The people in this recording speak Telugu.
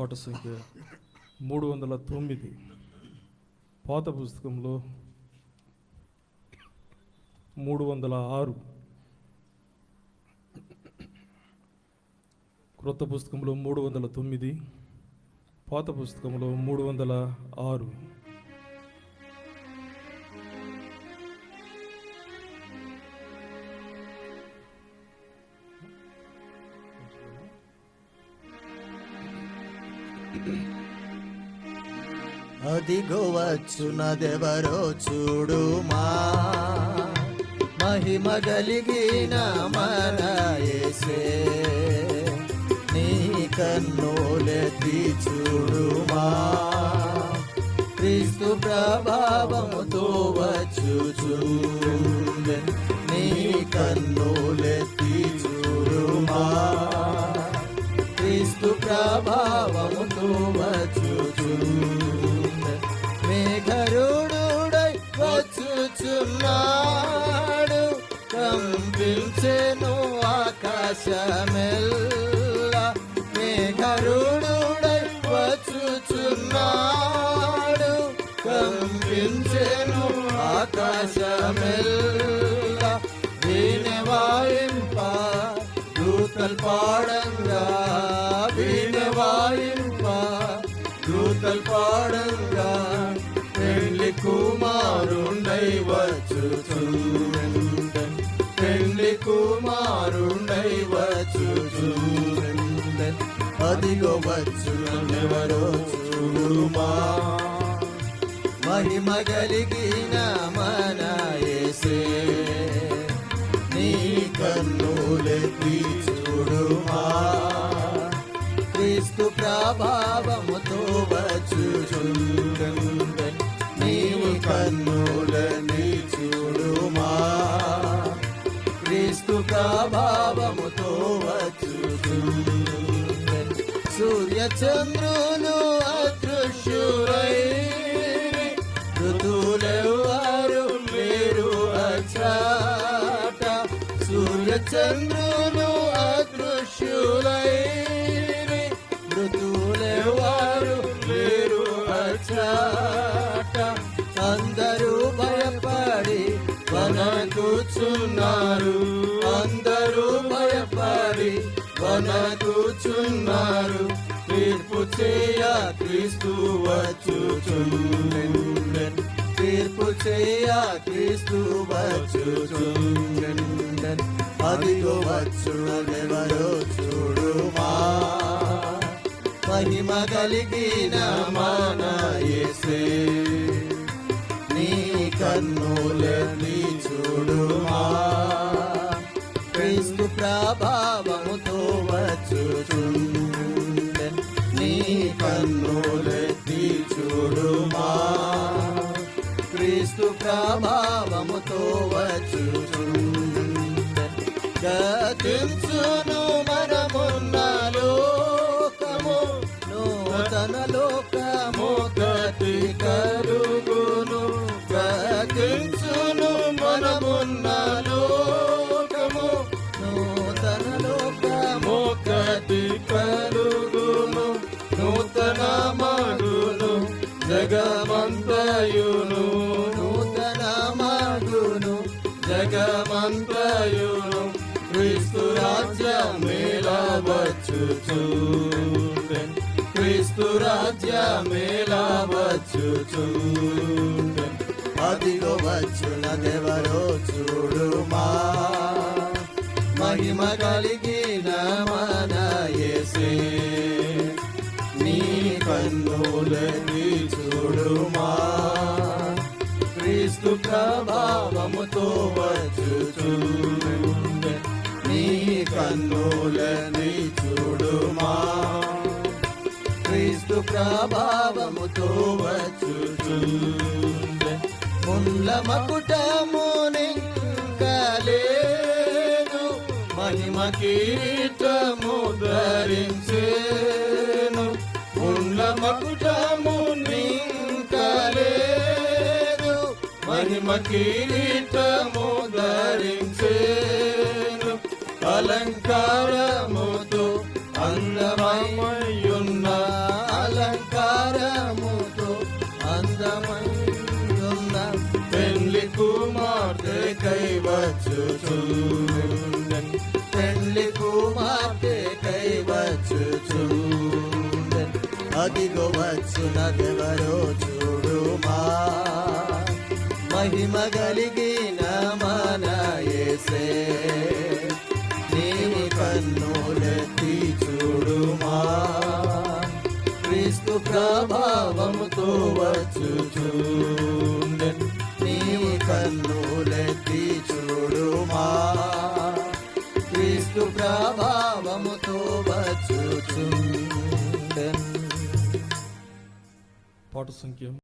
కోట సంఖ్య మూడు వందల తొమ్మిది పాత పుస్తకంలో మూడు వందల ఆరు క్రొత్త పుస్తకంలో మూడు వందల తొమ్మిది పాత పుస్తకంలో మూడు వందల ఆరు. అదిగోవచ్చునదెవరో చూడుమా. మహిమ కలిగిన మనయేసే. నీ కన్నులెత్తి చూడుమా. క్రీస్తు ప్రభావముతో వచ్చుచుండె. నీ కన్నులెత్తి చూడుమా. క్రీస్తు ప్రభావము ఆకాశమెల్ల మేఘరుడుడై వచ్చుచున్నాడు. కంపించెను ఆకాశమెల్ల వీణె వాయింప దూతల్ పాడంగా. వీణె వాయింప దూతల్ పాడంగా. పెళ్ళి కుమారుండై వచ్చుచుండె అదిగో చూడుమా. మహిమ కలిగిన మనయేసే నీ కన్నులెత్తి చూడుమా. క్రీస్తు ప్రభావముతో వచ్చుచుండె నీవు కన్నులని చూడుమా. క్రీస్తు ప్రభావముతో వచ్చుచుండె సూర్యచంద్రులు అదృశ్యురై ఋతువులెవ్వరు లేరు అచాట. సూర్యచంద్రులు అదృశ్యులై ఋతువులెవ్వరు లేరు అచాట. వనకూచున్నారు తీర్పు చేయ క్రీస్తు వచ్చుచుండెన్ తీర్పు చేయ క్రీస్తు వచ్చుచుండెన్ అదిగో వచ్చుడెవరో చూడుమా. మహిమ కలిగిన మన యేసే. నీ కన్నులని చూడుమా. క్రీస్తు ప్రభావ వచ్చుచుండె నీ కన్నులెత్తి చూడుమా క్రీస్తు ప్రభావముతో వచ్చుచుండె గతించును జగమంతయును నూతన మార్గును. జగమంతయును క్రీస్తు రాజ్యం వచ్చుచుండె క్రీస్తు రాజ్యం వచ్చుచుండె అదిగో వచ్చున వచ్చునదెవరో చూడుమా మహిమ కలిగిన మన నీ కన్నులని చూడుమా క్రీస్తు ప్రభావముతో వచ్చుచుండె నీ కన్నులని చూడుమా క్రీస్తు ప్రభావముతో వచ్చుచుండె ముళ్ళ మకుటముని కలేదు మహిమ కీర్తము ధరించే పరమ కిరీటము ధరించేను అలంకారముతో అందమయ్యున్న అలంకారముతో అందమయ్యున్న పెళ్ళి కుమార్తె కై వచ్చు పెళ్ళి కుమార్తె కై వచ్చు అదిగో వచ్చిన దేవరో చూడుమా. మహిమ కలిగిన మన యేసే. నీవు కన్నులెత్తి చూడుమా. క్రీస్తు ప్రభావంతో వచ్చుచుండెన్ నీవు కన్నులెత్తి చూడుమా. క్రీస్తు ప్రభావముతో వచ్చుచుండెన్ పాట సంఖ్య